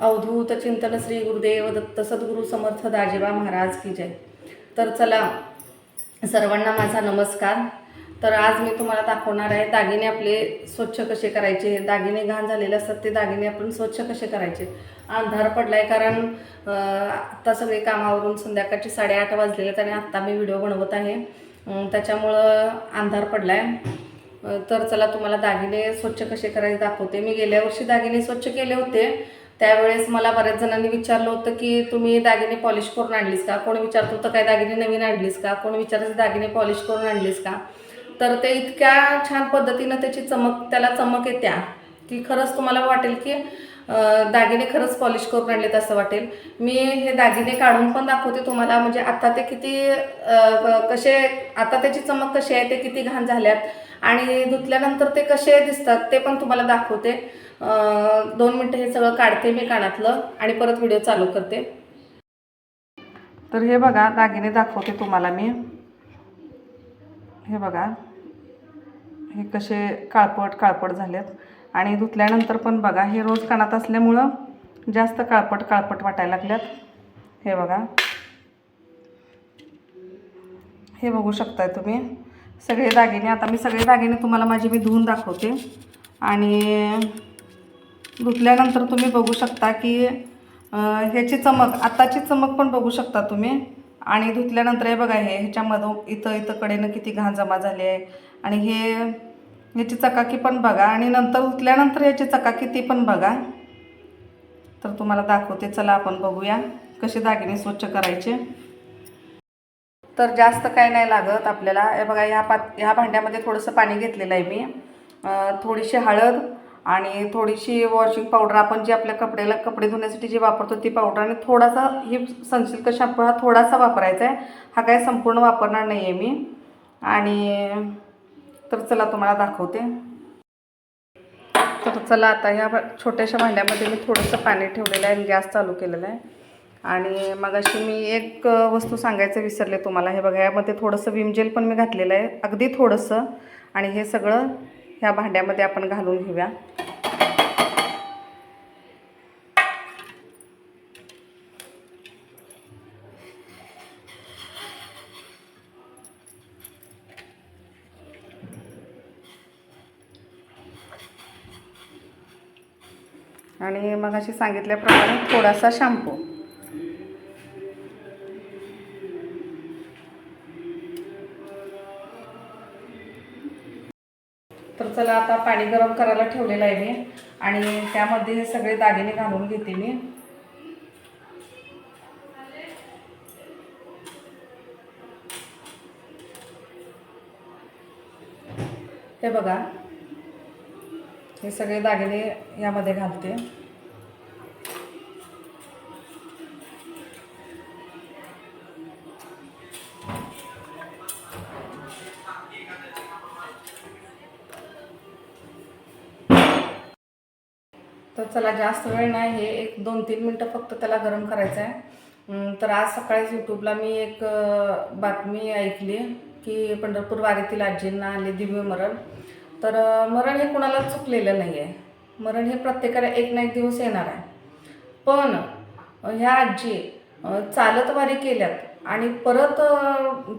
अवधूत चिंतन श्री गुरुदेव दत्त सद्गुरू समर्थ दाजिबा महाराज की जय. तर चला सर्वांना माझा नमस्कार. तर आज मी तुम्हाला दाखवणार आहे दागिने आपले स्वच्छ कसे करायचे? दागिने घाण झालेले असतात ते दागिने आपण स्वच्छ कसे करायचे? अंधार पडला आहे कारण आत्ता सगळे कामावरून संध्याकाळचे साडेआठ वाजलेले आहेत आणि आत्ता मी व्हिडिओ बनवत आहे. त्याच्यामुळं अंधार पडला आहे तर चला तुम्हाला दागिने स्वच्छ कसे करायचे दाखवते. मी गेल्या वर्षी दागिने स्वच्छ केले होते त्यावेळेस मला बऱ्याच जणांनी विचारलं होतं की तुम्ही दागिने पॉलिश करून आणलीस का? कोणी विचारत होतं काय दागिने नवीन आणलीस का? कोणी विचारायचं दागिने पॉलिश करून आणलीस का? तर ते इतक्या छान पद्धतीनं त्याची चमक त्याला चमक येत्या. की खरंच तुम्हाला वाटेल की दागिने खरंच पॉलिश करून आणलेत असं वाटेल. मी हे दागिने काढून पण दाखवते तुम्हाला म्हणजे आता ते किती कसे आता त्याची चमक कशी आहे ते किती घाण झाल्यात आणि धुतल्यानंतर ते कसे दिसतात ते पण तुम्हाला दाखवते. दोन मिनटं हे सगळं काढते मी कानातलं आणि परत व्हिडिओ चालू करते. तर हे बघा दागिने दाखवते तुम्हाला मी. हे बघा हे कसे काळपट काळपट झालेत. आणि धुतल्यानंतर पण बघा हे रोज कानात असल्यामुळं जास्त काळपट काळपट वाटायला लागल्यात. हे बघा. हे बघू शकताय तुम्ही. सगळे दागिने आता मी सगळे दागिने तुम्हाला माझे मी धुवून दाखवते. आणि धुतल्यानंतर तुम्ही बघू शकता की ह्याची चमक आत्ताची चमक पण बघू शकता तुम्ही. आणि धुतल्यानंतर हे बघा हे ह्याच्यामधून इथं इथं कडेनं किती घाण जमा झाली आहे. आणि हे याची चकाकी पण बघा आणि नंतर उतल्यानंतर याची चकाकी ती पण बघा. तर तुम्हाला दाखवते चला आपण बघूया कसे दागिने स्वच्छ करायचे. तर जास्त काय नाही लागत आपल्याला. हे बघा ह्या पात ह्या भांड्यामध्ये थोडंसं पाणी घेतलेलं आहे मी. थोडीशी हळद आणि थोडीशी वॉशिंग पावडर. आपण जी आपल्या कपड्याला कपडे धुण्यासाठी जी वापरतो ती पावडर आणि थोडासा ही सनसिल्क शॅम्पू हा थोडासा वापरायचा आहे. हा काय संपूर्ण वापरणार नाही आहे मी. आणि तर चला तुम्हाला दाखवते. तर चला आता ह्या छोट्याशा भांड्यामध्ये मी थोडंसं पाणी ठेवलेलं आहे आणि गॅस चालू केलेला आहे. आणि मग अशी मी एक वस्तू सांगायचं विसरले तुम्हाला. हे बघा यामध्ये थोडंसं विम जेल पण मी घातलेलं आहे. अगदी थोडंसं. आणि हे सगळं ह्या भांड्यामध्ये आपण घालून घेऊया. आणि मग अशी सांगितल्याप्रमाणे थोडासा शॅम्पू. तर चला आता पाणी गरम करायला ठेवलेलं आहे मी. आणि त्यामध्ये हे सगळे दागिने घालून घेते मी. हे बघा. हे सगळे दागिने यामध्ये घालते. तर चला जास्त वेळ नाही हे एक दोन तीन मिनटं फक्त त्याला गरम करायचं आहे. तर आज सकाळीच यूट्यूबला मी एक बातमी ऐकली की पंढरपूर वारीतील आजींना आले दिव्य मरण. तर मरण हे कुणाला चुकलेलं नाही आहे मरण हे प्रत्येकाला एक ना एक दिवस येणार आहे. पण ह्या आजी अं, चालत वारी केल्यात आणि परत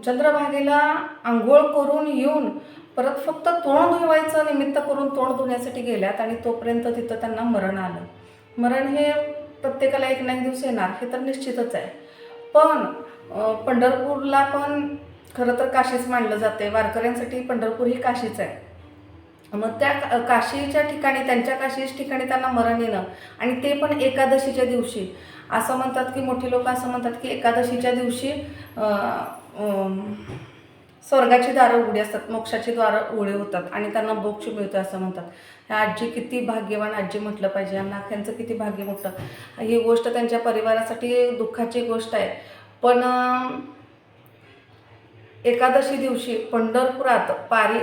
चंद्रभागेला आंघोळ करून येऊन परत फक्त तोंड धुवायचं निमित्त करून तोंड धुण्यासाठी गेल्यात आणि तोपर्यंत तिथं त्यांना मरण आलं. मरण हे प्रत्येकाला एक ना एक दिवस येणार हे तर निश्चितच आहे. पण पंढरपूरला पण खरं तर काशीच मानलं जाते वारकऱ्यांसाठी पंढरपूर ही काशीच आहे. मग त्या का- काशीच्या ठिकाणी त्यांच्या काशीच्या ठिकाणी त्यांना मरण येणं आणि ते पण एकादशीच्या दिवशी. असं म्हणतात की मोठी लोक असं म्हणतात की एकादशीच्या दिवशी स्वर्गाची दारं उघडी असतात मोक्षाची दारं उघडे होतात आणि त्यांना मोक्ष मिळतो असं म्हणतात. ह्या आजी किती भाग्यवान आजी म्हटलं पाहिजे या नाख्यांचं किती भाग्य मोठं ही गोष्ट त्यांच्या परिवारासाठी दुःखाची गोष्ट आहे. पण एकादशी दिवशी पंढरपुरात पारी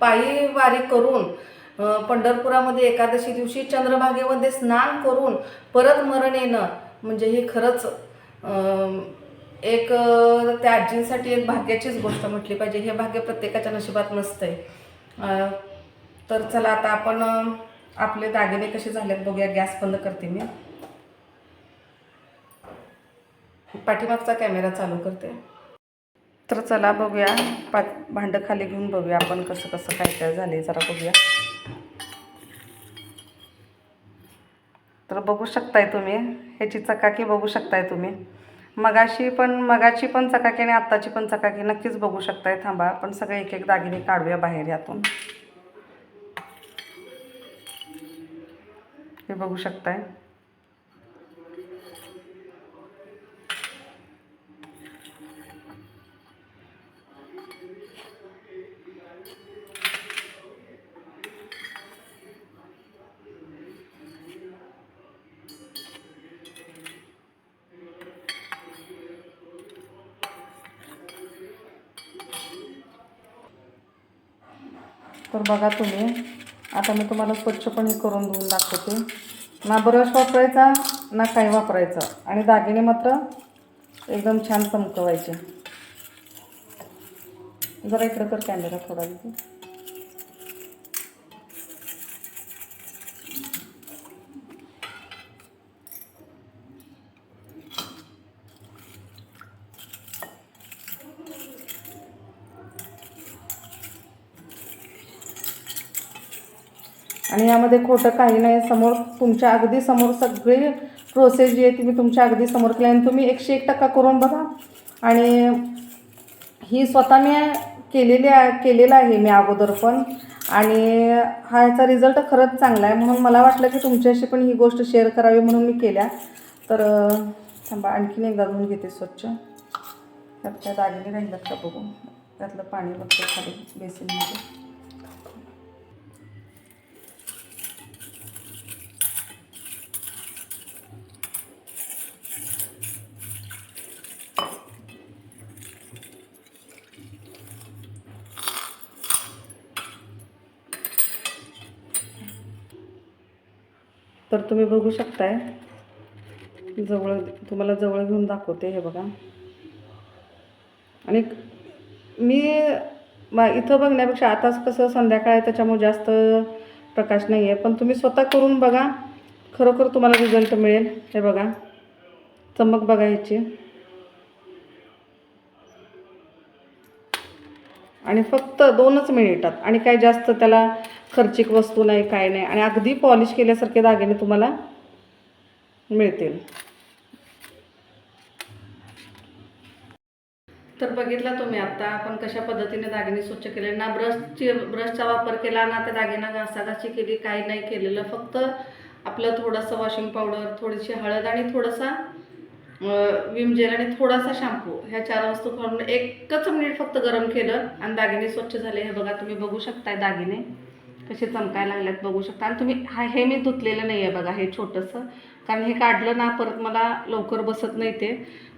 पायी वारी करून पंढरपुरामध्ये एकादशी दिवशी चंद्रभागेमध्ये स्नान करून परत मरण येणं म्हणजे ही खरंच एक त्या आजींसाठी एक भाग्याचीच गोष्ट म्हटली पाहिजे. हे भाग्य प्रत्येकाच्या नशिबात नसतंय. तर चला आता आपण आपले दागिने कसे झालेत बघूया. गॅस बंद करते मी. पाठीमागचा कॅमेरा चालू करते. तर चला बघूया. पा भांडं खाली घेऊन बघूया आपण कसं कसं काय काय झाले जरा बघूया. तर बघू शकताय तुम्ही ह्याची चकाकी बघू शकताय तुम्ही. मगाशी पण मगाची पण चकाकी आणि आत्ताची पण चकाकी नक्कीच बघू शकताय. थांबा आपण सगळे एक एक दागिने काढूया बाहेर यातून. हे बघू शकताय. तर बघा तुम्ही. आता मी तुम्हाला स्वच्छपणे करून देऊन दाखवते. ना ब्रश वापरायचा ना काही वापरायचं. आणि दागिने मात्र एकदम छान चमकवायचे. जरा इकडं कर कॅमेरा थोडा आणि यामध्ये खोटं काही नाही. समोर तुमच्या अगदी समोर सगळी प्रोसेस जी आहे ती मी तुमच्या अगदी समोर केली. आणि तुम्ही एकशे एक टक्का करून बघा. आणि ही स्वतः मी केलेली आहे केलेलं आहे मी अगोदर पण. आणि हा याचा रिझल्ट खरंच चांगला आहे. म्हणून मला वाटलं की तुमच्याशी पण ही गोष्ट शेअर करावी म्हणून मी केल्या. तर थांबा आणखीन एकदा धुवून घेते स्वच्छ. त्यात त्या दागिने राहिल्यात का बघू? त्यातलं पाणी बघते खाली बेसिनमध्ये तर तुम्ही बघू शकताय. जवळ तुम्हाला जवळ घेऊन दाखवते हे बघा. आणि मी मा इथं बघण्यापेक्षा आताच कसं संध्याकाळ आहे त्याच्यामुळे जास्त प्रकाश नाही आहे पण तुम्ही स्वतः करून बघा. खरोखर तुम्हाला रिझल्ट मिळेल. हे बघा. चमक बघायची आणि फक्त दोनच मिनिटात आणि काय जास्त त्याला खर्चिक वस्तू नाही काय नाही. आणि अगदी पॉलिश केल्यासारखे दागिने तुम्हाला मिळतील. तर बघितला तुम्ही आता आपण कशा पद्धतीने दागिने स्वच्छ केले. ना ब्रशची ब्रशचा वापर केला ना त्या दागिना घासाघाशी केली काही नाही केलेलं. फक्त आपलं थोडंसं वॉशिंग पावडर थोडीशी हळद आणि थोडासा विम जेल आणि थोडासा शॅम्पू. ह्या चार वस्तू घालून एकच मिनिट फक्त गरम केलं आणि दागिने स्वच्छ झाले. हे बघा तुम्ही बघू शकताय दागिने. कसे चमकायला लागल्यात बघू शकता. आणि तुम्ही हा हे मी धुतलेलं नाही आहे बघा हे छोटंसं. कारण हे काढलं ना परत मला लवकर बसत नाही ते.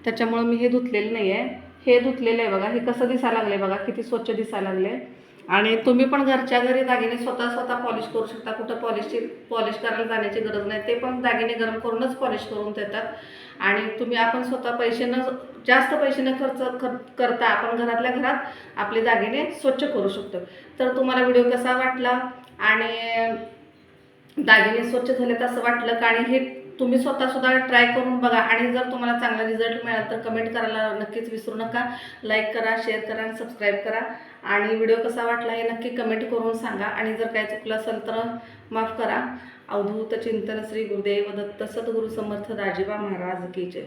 त्याच्यामुळं मी हे धुतलेलं नाही आहे हे धुतलेलं आहे बघा. हे कसं दिसायला लागले बघा किती स्वच्छ दिसायला लागले आणि तुम्ही पण घरच्या घरी दागिने स्वतः स्वतः पॉलिश करू शकता. कुठं पॉलिशची पॉलिश करायला जाण्याची गरज नाही. ते पण दागिने गरम करूनच पॉलिश करून देतात. आणि तुम्ही आपण स्वतः पैसे न जास्त पैसे न खर्च कर करता आपण घरातल्या घरात आपले दागिने स्वच्छ करू शकतो. तर तुम्हाला व्हिडिओ कसा वाटला? आणि दागिने स्वच्छ झालेत असं वाटलं का? आणि हे तुम्ही स्वतः सुद्धा ट्राय करून बघा. आणि जर तुम्हाला चांगला रिझल्ट मिळाला तर कमेंट करायला नक्कीच विसरू नका. लाईक करा शेअर करा आणि सबस्क्राईब करा. आणि व्हिडिओ कसा वाटला हे नक्की कमेंट करून सांगा. आणि जर काय चुकलं असेल तर माफ करा. अवधूत चिंतन श्री गुरुदेव दत्त सद्गुरू समर्थ दाजीबा महाराज की जय.